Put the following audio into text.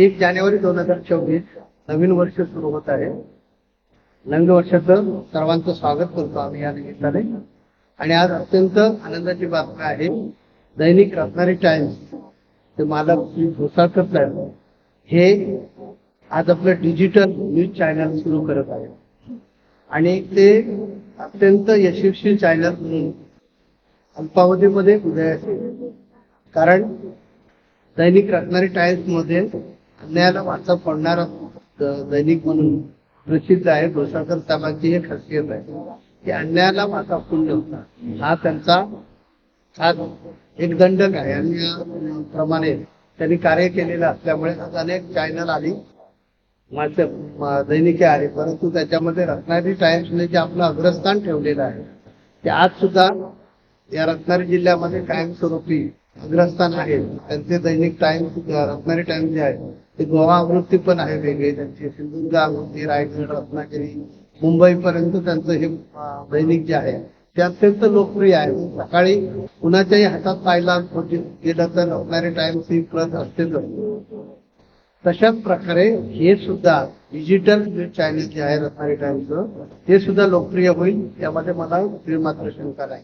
एक जानेवारी दोन हजार चोवीस नवीन वर्ष सुरू होत आहे. नवीन वर्षाचं सर्वांचं स्वागत करतो आम्ही या निमित्ताने. आणि आज अत्यंत आनंदाची बातमी आहे. दैनिक रत्नारी टाइम्स ते मालक भुसाळकर साहेब हे आज आपलं डिजिटल न्यूज चॅनल सुरू करत आहे. आणि ते अत्यंत यशस्वी चॅनल म्हणून अल्पावधीमध्ये उदयास कारण दैनिक रत्नारी टाइम्समध्ये अन्यायाला वाचा पडणारा दैनिक म्हणून प्रसिद्ध आहे. घोसाळकर साहेबांची हे खासियत आहे. की अन्यायाला वाचा पुण्य होता. हा त्यांचा हा एक दंडक आहे. आणि या प्रमाणे त्यांनी कार्य केलेलं असल्यामुळे आज अनेक चॅनल आली माझ्या दैनिके आली परंतु त्याच्यामध्ये रत्नागिरी टाइम्सने जे आपलं अग्रस्थान ठेवलेलं आहे ते आज सुद्धा या रत्नागिरी जिल्ह्यामध्ये कायमस्वरूपी अग्रस्थान आहे. त्यांचे दैनिक टाइम रत्नागिरी टाइम जे आहे ते गोवा आवृत्ती पण आहे वेगळी. त्यांची सिंधुदुर्ग आवृत्ती रायगड रत्नागिरी मुंबई पर्यंत त्यांचं हे दैनिक जे आहे ते अत्यंत लोकप्रिय आहे. सकाळी कुणाच्याही हातात पाहिला गेलं तर रत्नागिरी टाइम्स ही प्रत असतेच. असते तशाच प्रकारे हे सुद्धा डिजिटल चॅनल जे आहे रत्नागिरी टाइम्सचं ते सुद्धा लोकप्रिय होईल. यामध्ये मला मात्र शंका नाही